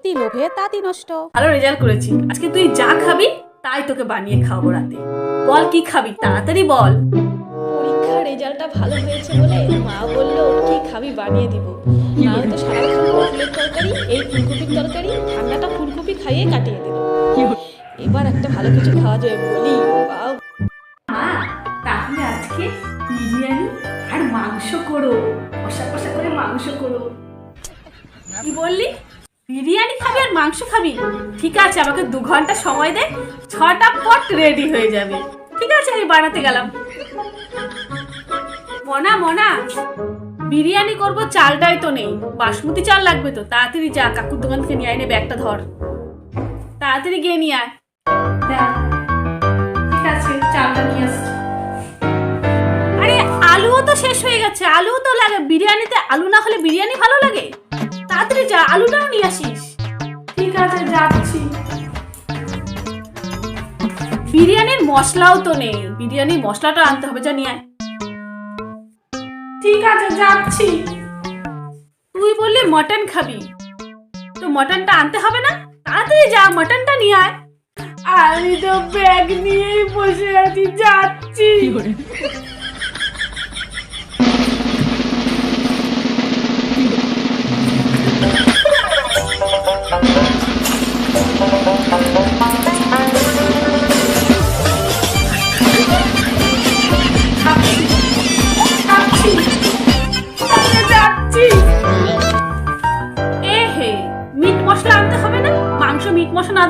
অতি লোভে তাঁতি নষ্ট। ভালো রেজাল্ট করেছি। আজকে তুই যা খাবি তাই তোকে বানিয়ে খাওয়াবো রাতে। বল কি খাবি? তাড়াতাড়ি বল। পরীক্ষার রেজাল্টটা ভালো হয়েছে বলে মা বলল কি খাবি বানিয়ে দিব? না তো সারাক্ষণ পটলের তরকারি এই ফুলকপির তরকারি ঠান্ডাটা ফুলকপি খাইয়ে কাটিয়ে দিল। এবার একটা ভালো কিছু খাওয়া যাবে বলি তাহলে আজকে বিরিয়ানি আর মাংস করো। কষা কষা করে মাংস করো। কি বললি? বিরিয়ানি খাবি আর মাংস খাবি? ঠিক আছে, আমাকে দু ঘণ্টা সময় দে, ছটা পট রেডি হয়ে যাবে। ঠিক আছে, আমি বানাতে গেলাম। মনা মনা, বিরিয়ানি করব চালটাই তো নেই। বাসমতি চাল লাগবে তো, তাড়াতাড়ি যা, কাকুর দোকান থেকে নিয়ে আয় ব্যাগটা ধর। তাড়াতাড়ি গিয়ে নিয়ে আয়। ঠিক আছে, চালটা নিয়ে আসছি আরে, আলুও তো শেষ হয়ে গেছে, আলুও তো লাগে। বিরিয়ানিতে আলু না হলে বিরিয়ানি ভালো লাগে? মশলাও তো নেই। বিরিয়ানি মশলাটা আনতে হবে জানি আয়। ঠিক আছে, যাচ্ছি। তুই বললি মটন খাবি। তো মটনটা আনতে হবে না? তাড়াতাড়ি যা, মটনটা নিয়ে আয়। আমি তো ব্যাগ নিয়েই বসে আছি, যাচ্ছি। যাচ্ছি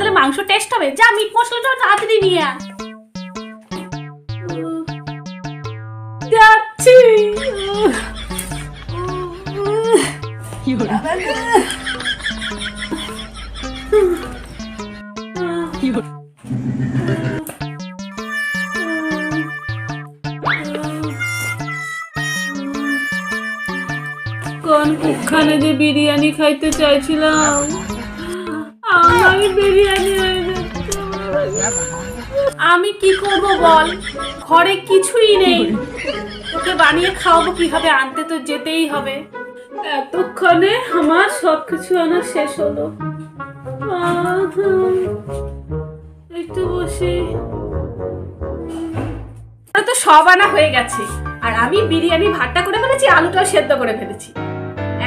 দিলে মাংস টেস্ট হবে। যা মিট মশলাটা তাড়াতাড়ি নিয়ে আয়। যাচ্ছি। কোন কুখানে যে বিরিয়ানি খাইতে চাইছিলাম? বিরিয়ানি। আমি কি করব বল? ঘরে কিছুই নেই। তোকে বানিয়ে খাওয়াবো কীভাবে? আনতে তো যেতেই হবে। এতক্ষণে আমার সবকিছু আনা শেষ হলো। একটু বসে। তো সব আনা হয়ে গেছে। আর আমি বিরিয়ানি ভাতটা করে ফেলেছি, আলুটাও সেদ্ধ করে ফেলেছি।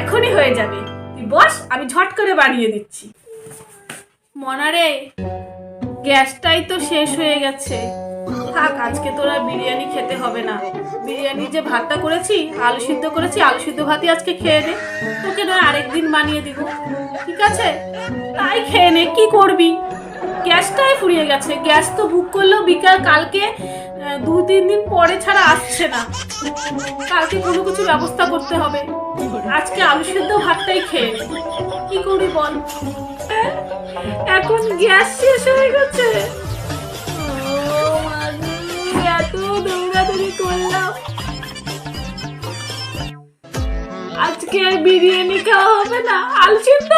এখনই হয়ে যাবে। তুই বস, আমি ঝট করে বানিয়ে দিচ্ছি। মনারে গ্যাসটাই তো শেষ হয়ে গেছে। থাক, আজকে তোরা বিরিয়ানি খেতে হবে না। বিরিয়ানি যে ভাতটা করেছি, আলু সিদ্ধ করেছি, আলু সিদ্ধ ভাতই আজকে খেয়ে নে। তোকে নয় আরেকদিন বানিয়ে দিব। ঠিক আছে? তাই খেয়ে নে, কি করবি? গ্যাসটাই ফুরিয়ে গেছে। গ্যাস তো বুক করলেও বিকাল, কালকে দু, তিন দিন পরে ছাড়া আসছে না। কালকে কোনো কিছু ব্যবস্থা করতে হবে। আজকে আলু সিদ্ধ ভাতটাই খেয়ে। কি করি বল? এখন গ্যাস শেষ হয়ে গেছে। এত দৌড়াদৌড়ি করলাম। আজকে বিরিয়ানি খাওয়া হবে না, আলু সিদ্ধ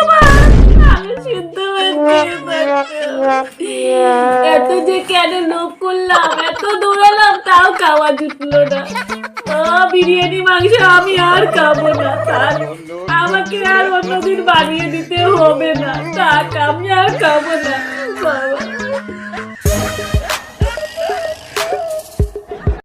আলু সিদ্ধ ভাত এত যে কেন লোভ করলাম তাও না বিরিয়ানি, মাংস আমি আর খাব না থাক আমাকে আর অন্যদিন বানিয়ে দিতে হবে না থাক আমি আর খাব না, বাবা।